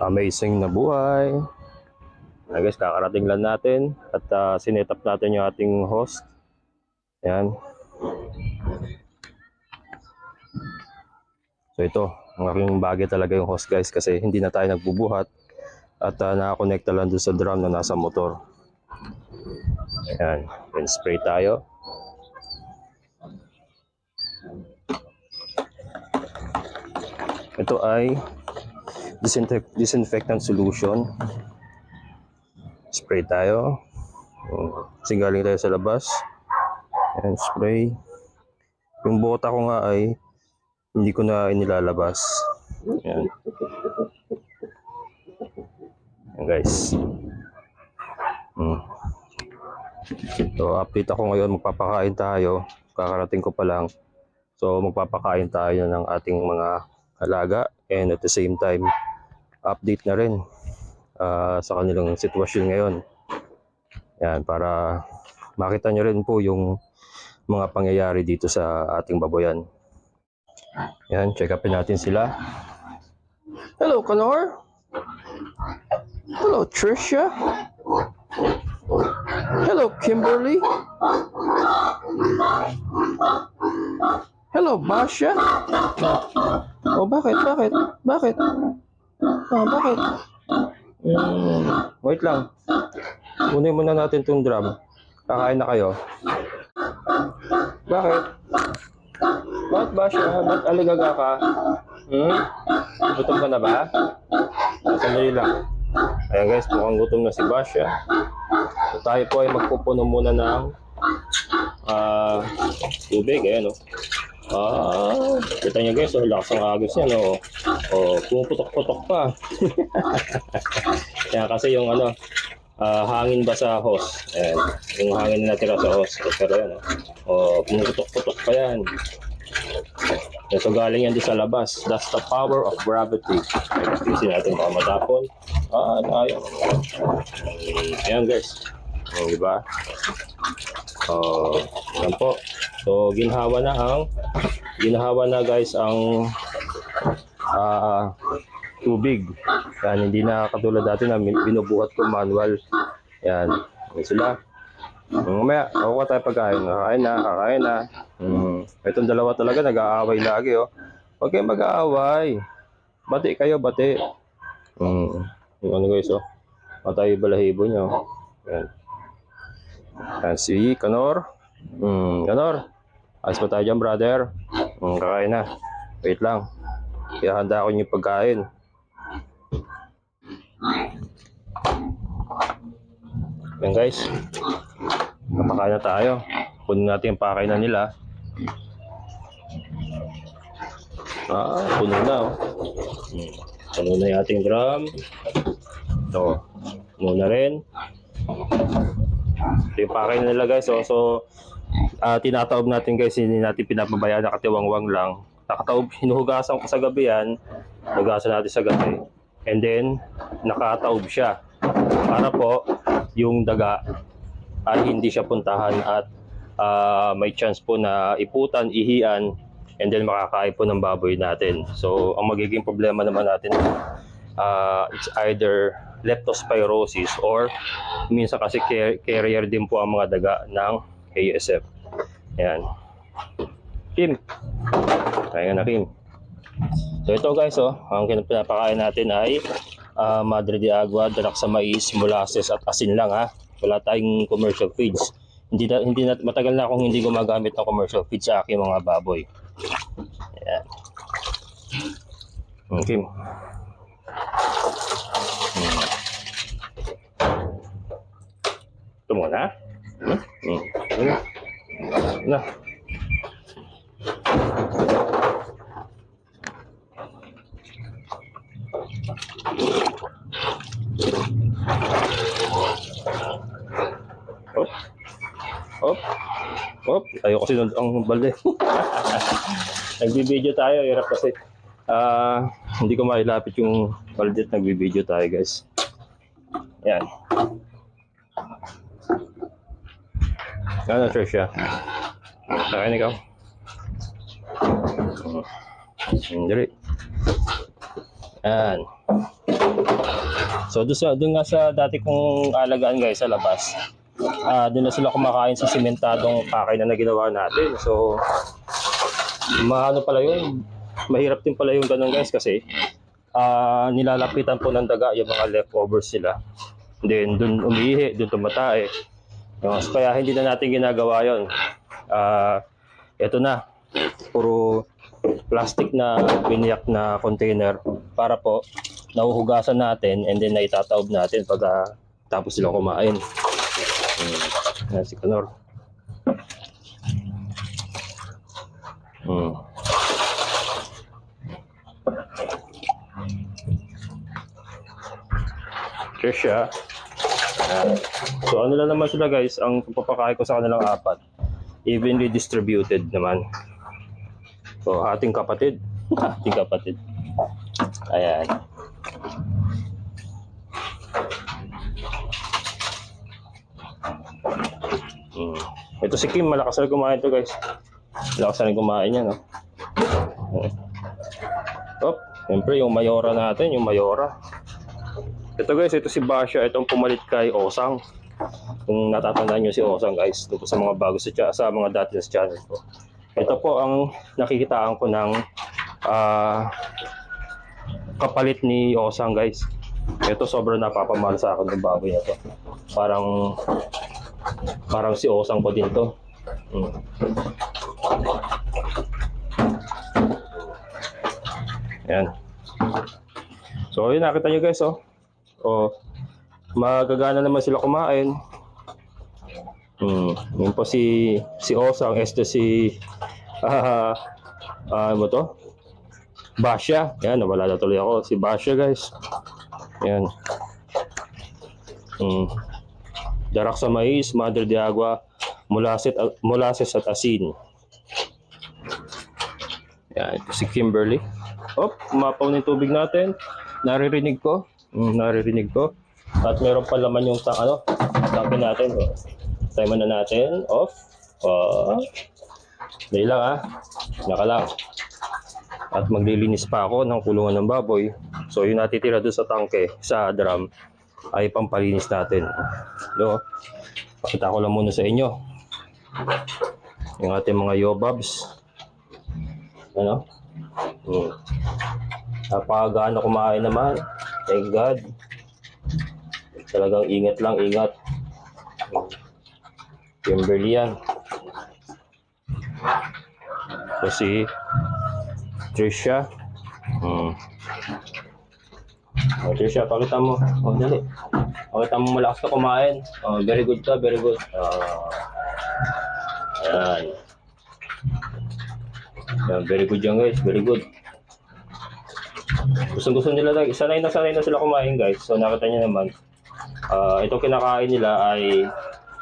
amazing na buhay. Ah, guys, kakarating lang natin at uh, sinet up natin yung ating host. Yan. So ito, ang aking bagay talaga yung host guys kasi hindi na tayo nagbubuhat at uh, nakakonekta lang doon sa drum na nasa motor. Ayan, then spray tayo. Ito ay disinfect disinfectant solution. Spray tayo. Kasi galing tayo sa labas. And spray. Yung bota ko nga ay hindi ko na inilalabas. Yan. Yan guys. Hmm. So, update ako ngayon. Magpapakain tayo. Kakarating ko pa lang. So, magpapakain tayo ng ating mga alaga. And at the same time, update na rin ah, sa kanilang sitwasyon ngayon. Yan, para makita nyo rin po yung mga pangyayari dito sa ating baboyan. Yan, check upin natin sila. Hello, Kanor. Hello, Trisha. Hello, Kimberly. Hello, Basha. Oh, bakit? Bakit? Bakit? Oh, bakit? Hmm, wait lang. Kunin muna natin tong drum. Kakain na kayo. Bakit? Bakit ba siya? Ba't aligaga ka? Hmm? Gutom ka na ba? Sandali lang. Ayan guys, mukhang gutom na si Basha. So, tayo po ay magpupuno muna ng ah tubig. Ayan o. Ah, kita niyo guys, oh, lakas ang agos niya, no? Oh, pumuputok-putok pa. Yan kasi yung ano, ah, hangin ba sa hose? Ayan, yung hangin na natira sa hose. Pero yan, oh. oh pumuputok-putok pa yan. So galing yan di sa labas. That's the power of gravity. Tingnan natin baka matapon. Ah, tayo. Ayan guys. Oh, di ba? Oh, yan po. So ginhawa na ang ginhawa na guys ang ah tubig. Yan, hindi na katulad dati na binubuhat ko manual. Yan. Yan sila. Mamaya, ako tayo pagkain. Kakain na, kakain na. Hmm. Itong dalawa talaga nag-aaway lagi, oh. Huwag kayong mag-aaway. Bati kayo, bati. Hmm. Yung ano guys, oh. Matay balahibo nyo. Yan. Yan si Kanor. Hmm. Kanor. Ayos pa tayo dyan, brother. Hmm, kakain na. Wait lang. Ihanda ko yung pagkain. Yan guys. Napakain na tayo. Kunin natin yung pakainan nila. Ah, puno na oh. Hmm. Puno na yung ating drum. Ito. Puno na rin. Ito yung pakainan nila guys. Oh. So, ah tinataob natin guys. Hindi natin pinapabayaan. Nakatiwangwang lang. Nakataob. Hinuhugasan ko sa gabi yan. Hugasan natin sa gabi. And then, nakataob siya. Para po, yung daga ay hindi siya puntahan at ah, may chance po na iputan, ihian, and then makakain po ng baboy natin. So, ang magiging problema naman natin, ah, it's either leptospirosis or minsan kasi car- carrier din po ang mga daga ng ASF. Ayan. Kim. Kaya na, Kim. So ito guys, oh, ang pinapakain natin ay ah, Madre de Agua, darak sa mais, molasses at asin lang ha. Wala tayong commercial feeds. Hindi na, hindi na, matagal na akong hindi gumagamit ng commercial feeds sa aking mga baboy. Ayan. Okay. Ito muna. Hmm? Hmm. Ano? Na. Hop. Hop. Hop. Ayoko kasi ang balde. Nagbibideo tayo. Hirap kasi. Ah, hindi ko mailapit yung balde at nagbibideo tayo guys. Yan. Ano, Trisha? Kain ikaw. Dali. Yan. So doon sa doon nga sa dati kong alagaan guys sa labas. Ah, doon na sila kumakain sa simentadong kakain na ginawa natin. So maano pala yun, mahirap din pala yung ganun guys kasi ah nilalapitan po ng daga yung mga leftovers sila. Then doon umiihi, doon tumatae. No, so, kaya hindi na natin ginagawa yon. Ah, ito na. Puro plastic na biniyak na container para po nauhugasan natin and then naitataob natin pag ah, tapos sila kumain. Hmm. Yan si Kanor. Hmm. Trisha. So ano lang naman sila guys, ang papakain ko sa kanilang apat. Evenly distributed naman. So ating kapatid. ating kapatid. Ayan. Hmm. Ito si Kim, malakas na kumain to guys. Malakas na kumain yan? Hmm. Oh, siyempre yung mayora natin, yung mayora. Ito guys, ito si Basha, itong pumalit kay Osang. Kung natatandaan nyo si Osang guys, dito sa mga bago sa, sa mga dati sa channel ko. Ito po ang nakikitaan ko ng ah, kapalit ni Osang guys. Ito sobrang napapamahal sa akin ng baboy na. Parang parang si Osang ko din to. Mm. Yan. So, yun nakita nyo guys, oh. O, magagana naman sila kumain. Hmm, yun po si si Osang, este si ah ah, ano ba to? Basha. Yan, nawala na tuloy ako. Si Basha, guys. Yan. Hmm. Darak sa mais, Madre de Agua, molasses, molasses at asin. Yan, ito si Kimberly. Oh, umapaw na tubig natin. Naririnig ko. Mm, naririnig ko. At meron pa laman yung tang ano, tangke natin. Oh. Time na natin. Off. Oh. Dahil lang ah. Naka lang. At maglilinis pa ako ng kulungan ng baboy. So yung natitira doon sa tangke, sa drum, ay pampalinis natin. No? Pakita ko lang muna sa inyo. Yung ating mga yobabs. Ano? Hmm. Napakagana kumain naman. Thank God. Talagang ingat lang, ingat. Kimberly yan. So si Trisha. Hmm. Oh, Trisha, pakita mo. Oh, dali. Pakita mo malakas ka kumain. Oh, very good ka, very good. Oh. Ayan. Ayan, very good yan guys, very good. Gusto gusto nila lang, sanay na sanay na sila kumain guys. So nakita niyo naman, ah ito kinakain nila ay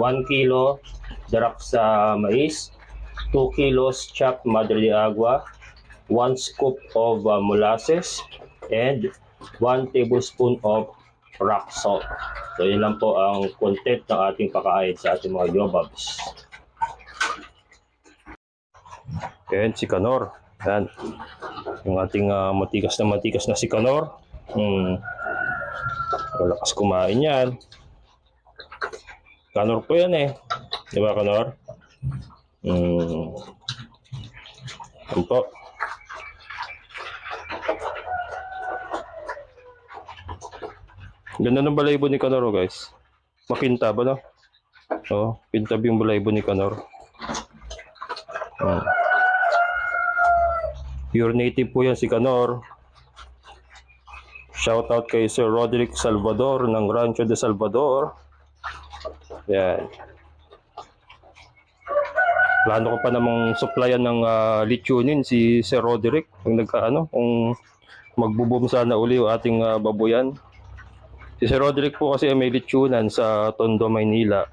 1 kilo darak sa mais, 2 kilos chopped madre de agua, 1 scoop of ah, molasses, and 1 tablespoon of rock salt. So yun lang po ang content ng ating pakain sa ating mga yobabs. Yan, si Kanor. Yan. Yung ating ah, matikas na matikas na si Kanor. Hmm. Malakas kumain yan. Kanor po yan eh. Di ba Kanor? Hmm. Yan po. Ganda ng balaybo ni Kanor oh, guys. Makinta ba no? Oh, kintab yung balaybo ni Kanor. Hmm. Pure native po yan si Canor. Shoutout kay Sir Roderick Salvador ng Rancho de Salvador. Yan. Plano ko pa namang supplyan ng uh, lechonin si Sir Roderick kung nagkaano kung magbo-boom sana uli yung ating ah, baboyan. Si Sir Roderick po kasi ay may lechonan sa Tondo, Maynila.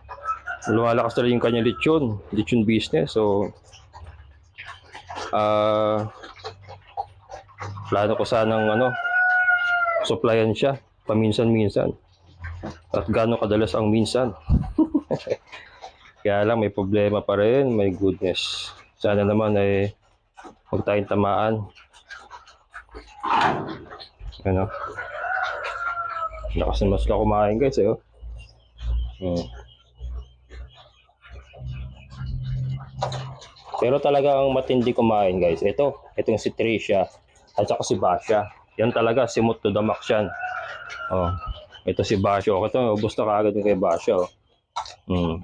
Lumalakas rin yung kanyang lechon, lechon business. So, ah plano ko sanang ano, supplyan siya paminsan-minsan. At gaano kadalas ang minsan. Kaya lang may problema pa rin, may goodness. Sana naman ay huwag tayong tamaan. Ano? Lakas naman sila kumain guys, eh. oh. Hmm. Pero talagang matindi kumain guys. Ito, itong si Tricia at saka si Basha. Yan talaga, simot to the yan. Oh, ito si Basha. Oh, ito, ubos na kaagad yung kay Basha. Oh. Hmm.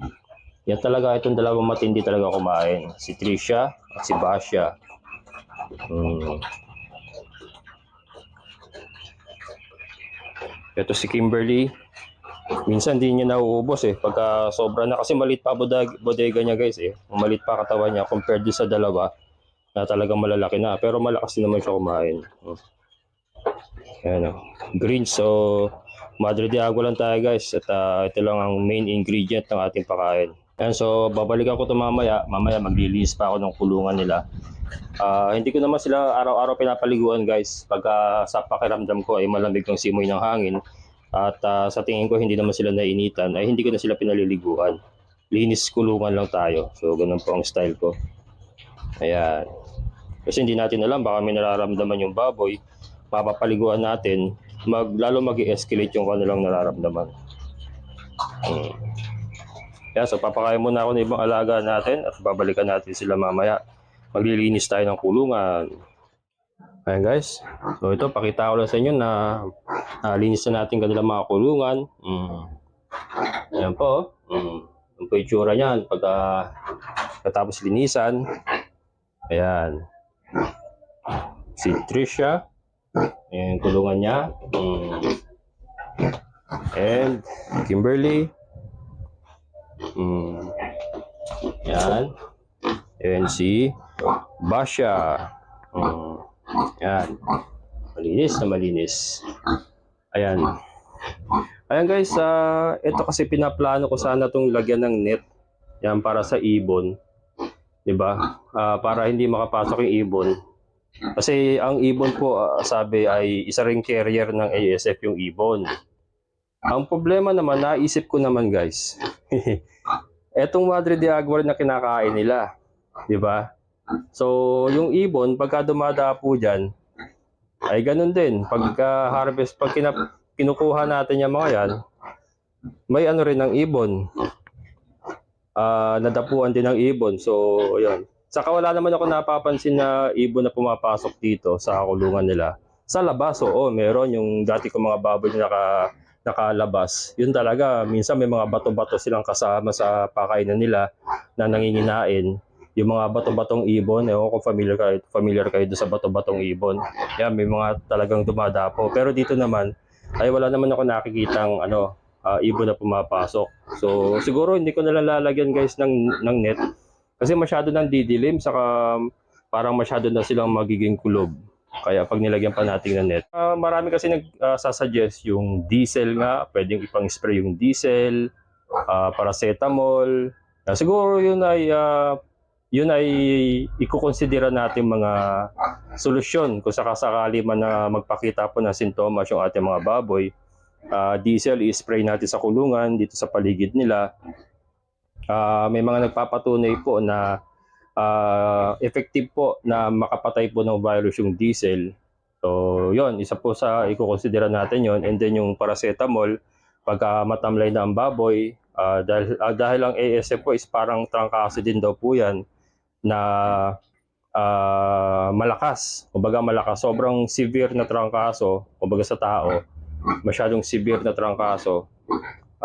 Yan talaga, itong dalawang matindi talaga kumain. Si Tricia at si Basha. Hmm. Ito si Kimberly. Minsan di niya nauubos eh. Pagka sobra na. Kasi malit pa bodega, bodega niya guys eh. Malit pa katawan niya compared sa dalawa na talagang malalaki na. Pero malakas din naman siya kumain. Hmm. Ayan o. Green. So, Madre de Agua lang tayo guys. At ah, ito lang ang main ingredient ng ating pakain. Ayan, so babalikan ko ito mamaya. Mamaya maglilinis pa ako ng kulungan nila. Ah, hindi ko naman sila araw-araw pinapaliguan guys. Pagka sa pakiramdam ko ay malamig ng simoy ng hangin. At ah, sa tingin ko hindi naman sila nainitan ay hindi ko na sila pinaliliguan. Linis kulungan lang tayo. So ganun po ang style ko. Ayan. Kasi hindi natin alam baka may nararamdaman yung baboy. Papapaliguan natin. Mag, lalo mag escalate yung kanilang nararamdaman. Hmm. Kaya so papakain muna ako ng ibang alaga natin at babalikan natin sila mamaya. Maglilinis tayo ng kulungan. Ayan guys. So ito, pakita ko lang sa inyo na nalinis na natin kanilang mga kulungan. Mm. Ayan po. Mm. Yung po yung tsura niyan pagka katapos linisan. Ayan. Si Trisha. Ayan, yung kulungan niya. Mm. And Kimberly. Mm. Ayan. And si Basha. Mm. Yan. Malinis na malinis. Ayan. Ayan guys, ah ito kasi pinaplano ko sana itong lagyan ng net. Yan para sa ibon. 'Di ba? Ah, para hindi makapasok yung ibon. Kasi ang ibon po, ah, sabi ay isa ring carrier ng ASF yung ibon. Ang problema naman, naisip ko naman guys. Etong Madre de Aguar na kinakain nila. 'Di ba? So, yung ibon, pagka dumadapo dyan, ay ganun din. Pagka harvest, pag kinap, kinukuha natin yung mga yan, may ano rin ng ibon. Ah, nadapuan din ng ibon. So, yun. Saka wala naman ako napapansin na ibon na pumapasok dito sa kulungan nila. Sa labas, oo, meron yung dati ko mga baboy na naka, nakalabas. Yun talaga, minsan may mga bato-bato silang kasama sa pakainan nila na nanginginain yung mga bato-batong ibon, ewan ko familiar kayo, familiar kayo sa bato-batong ibon. Yan, may mga talagang dumadapo. Pero dito naman, ay wala naman ako nakikitang ano, ah, ibon na pumapasok. So, siguro hindi ko na lang lalagyan guys ng, ng net. Kasi masyado nang didilim, saka parang masyado na silang magiging kulob. Kaya pag nilagyan pa natin ng net. Ah, marami kasi nag-suggest yung diesel nga, pwedeng ipang-spray yung diesel, ah, paracetamol. Ah, siguro yun ay ah, yun ay ikukonsidera natin mga solusyon kung sakasakali man na magpakita po ng sintomas yung ating mga baboy. Ah, diesel, i-spray natin sa kulungan dito sa paligid nila. Ah, may mga nagpapatunay po na ah, effective po na makapatay po ng virus yung diesel. So, yon isa po sa ikukonsidera natin yon And then yung paracetamol, pagka matamlay na ang baboy, ah, dahil, ah, dahil ang ASF po is parang trangkaso din daw po yan na ah, malakas. Kumbaga malakas. Sobrang severe na trangkaso, kumbaga sa tao, masyadong severe na trangkaso.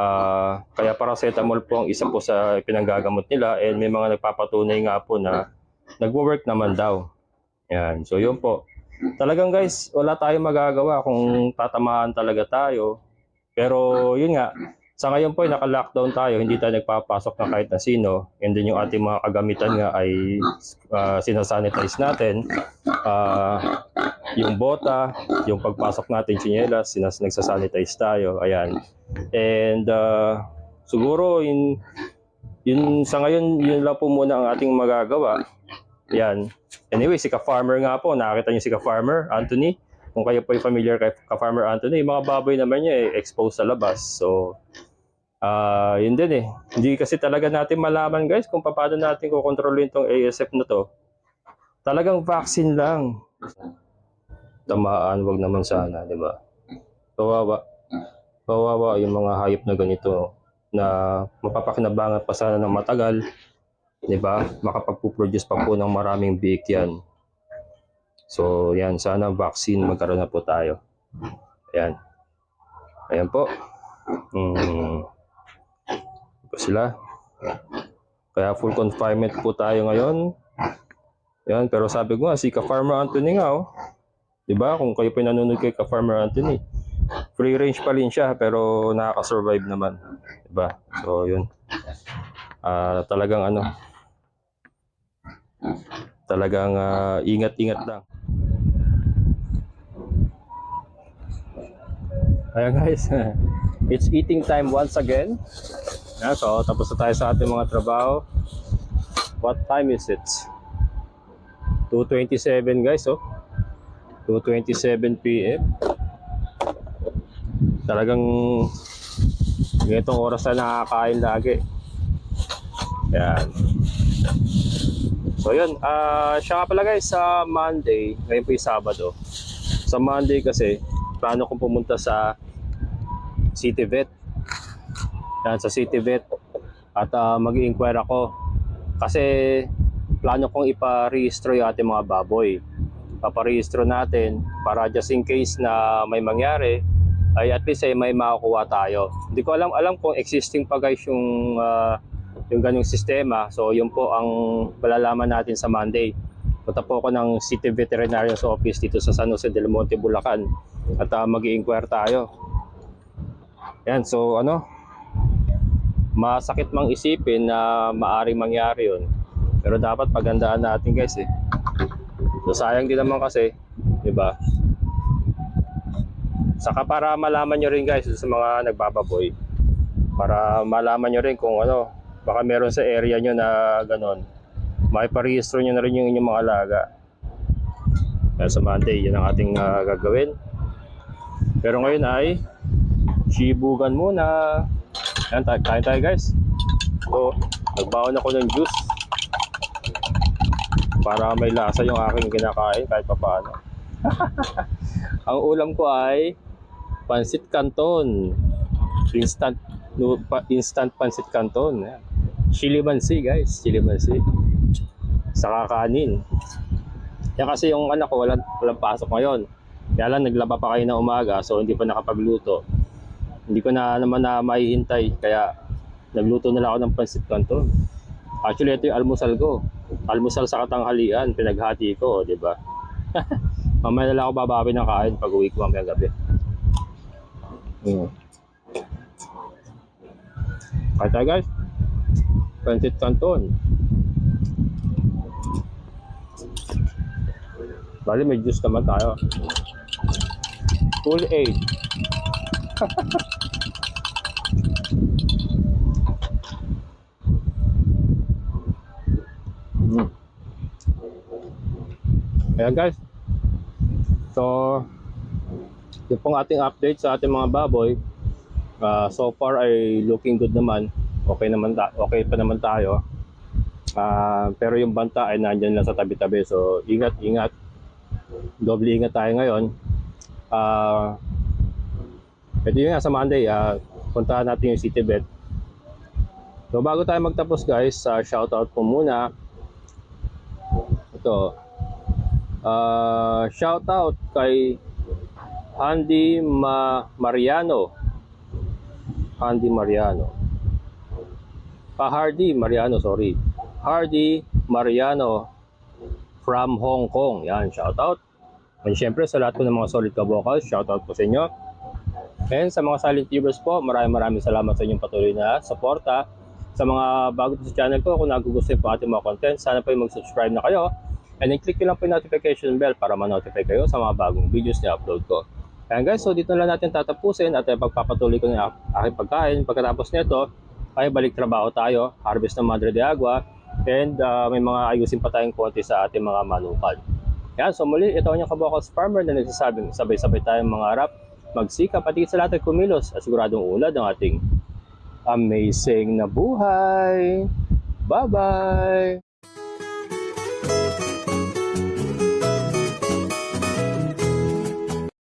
Ah, kaya paracetamol po ang isa po sa pinanggagamot nila and may mga nagpapatunay nga po na nagwo-work naman daw. Yan. So yun po. Talagang guys, wala tayong magagawa kung tatamaan talaga tayo. Pero yun nga, sa ngayon po naka-lockdown tayo, hindi tayo nagpapasok ng kahit na sino. And then yung ating mga kagamitan nga ay ah, sinasanitize natin. Ah, yung bota, yung pagpasok natin tsinelas, sinas nagsasanitize tayo. Ayan. And ah, siguro yun, yun sa ngayon yun lang po muna ang ating magagawa. Yan. Anyway, si ka-farmer nga po, nakakita niyo si ka-farmer, Anthony. Kung kayo po ay familiar kay ka-farmer Anthony, yung mga baboy naman niya eh, exposed sa labas. So, ah yun din eh. Hindi kasi talaga natin malaman guys kung paano natin kukontrolin tong ASF na to. Talagang vaccine lang. Tamaan, wag naman sana, di ba? Kawawa. kawawa yung mga hayop na ganito na mapapakinabangan pa sana ng matagal, 'di ba? Makapagpo-produce pa po ng maraming biik yan. So, yan, sana vaccine magkaroon na po tayo. Ayan. Ayan po. Hmm. Ito sila. Kaya full confinement po tayo ngayon. Yan, pero sabi ko nga, si ka-Farmer Anthony nga, oh. 'Di ba? Kung kayo pinanonood kay ka-Farmer Anthony, free range pa rin siya pero nakaka-survive naman, 'di ba? So, 'yun. Ah, talagang ano, talagang ah, ingat-ingat lang. Ayan guys, it's eating time once again. Yeah, so tapos na tayo sa ating mga trabaho. What time is it? 2.27 guys, oh. 2.27 p.m. Talagang ganitong oras na nakakain lagi. Yan. So yun, ah siya nga pala guys, sa Monday, ngayon po yung Sabado. Sa Monday kasi, plano kong pumunta sa City Vet. Yan, sa City Vet. At ah, mag-i-inquire ako. Kasi plano kong iparehistro yung ating mga baboy. Paparehistro natin para just in case na may mangyari, ay at least ay may makukuha tayo. Hindi ko alam alam kung existing pa guys yung ah, yung ganyung sistema. So yun po ang malalaman natin sa Monday. Punta po ako ng City Veterinarian's Office dito sa San Jose del Monte, Bulacan. At uh, mag-i-inquire tayo. Yan, so ano, masakit mang isipin na maaring mangyari yun. Pero dapat pagandaan natin guys eh. So sayang din naman kasi, di ba? Saka para malaman nyo rin guys sa mga nagbababoy. Para malaman nyo rin kung ano, baka meron sa area nyo na ganon. May parehistro nyo na rin yung inyong mga alaga. Kaya sa Monday, yun ang ating ah, gagawin. Pero ngayon ay shibugan muna. Yan, kain tayo guys. So, nagbaon ako ng juice. Para may lasa yung aking kinakain kahit pa paano. ang ulam ko ay pansit canton. Instant no, pa, instant pansit canton. Yan. Chili mansi guys, chili mansi. Saka kanin. Yan kasi yung anak ko walang, walang pasok ngayon. Kaya lang naglaba pa kayo ng umaga so hindi pa nakapagluto. Hindi ko na naman na maihintay kaya nagluto na lang ako ng pansit canton. Actually ito yung almusal ko. Almusal sa katanghalian, pinaghati ko, di ba? Mamaya na lang ako babawi ng kain pag uwi ko mamaya gabi. Mm. Kain tayo guys. Pansit canton. Bali may juice naman tayo. Full aid. Mm. Ayan guys. So, yun pong ating update sa ating mga baboy. Ah, so far ay looking good naman. Okay naman okay pa naman tayo. Ah, pero yung banta ay nandiyan lang sa tabi-tabi. So, ingat, ingat. Doble ingat tayo ngayon. Ah, ito yun nga sa Monday, ah, puntahan natin yung City Vet. So, bago tayo magtapos guys, uh, shoutout po muna. Ito, Ah, shout out kay Andy Ma Mariano. Andy Mariano. Ah, Hardy Mariano, sorry. Hardy Mariano from Hong Kong. Yan, shout out. And syempre sa lahat po ng mga solid ka-vocals, shout out po sa inyo. And sa mga silent viewers po, maraming maraming salamat sa inyong patuloy na suporta. Sa mga bago sa channel ko, kung nagugustuhin po ating mga content, sana po yung mag-subscribe na kayo. And then click nyo lang po yung notification bell para ma-notify kayo sa mga bagong videos na upload ko. Ayan guys, so dito na lang natin tatapusin at uh, pagpapatuloy ko ng aking pagkain. Pagkatapos nito, ay balik trabaho tayo, harvest ng Madre de Agua, and uh, may mga ayusin pa tayong konti sa ating mga manukal. Yan, so muli, ito ang inyong kabokals farmer na nagsasabing sabay-sabay tayong mga harap, magsikap at sa lahat ay kumilos at siguradong ulad ang ating amazing na buhay. Bye-bye!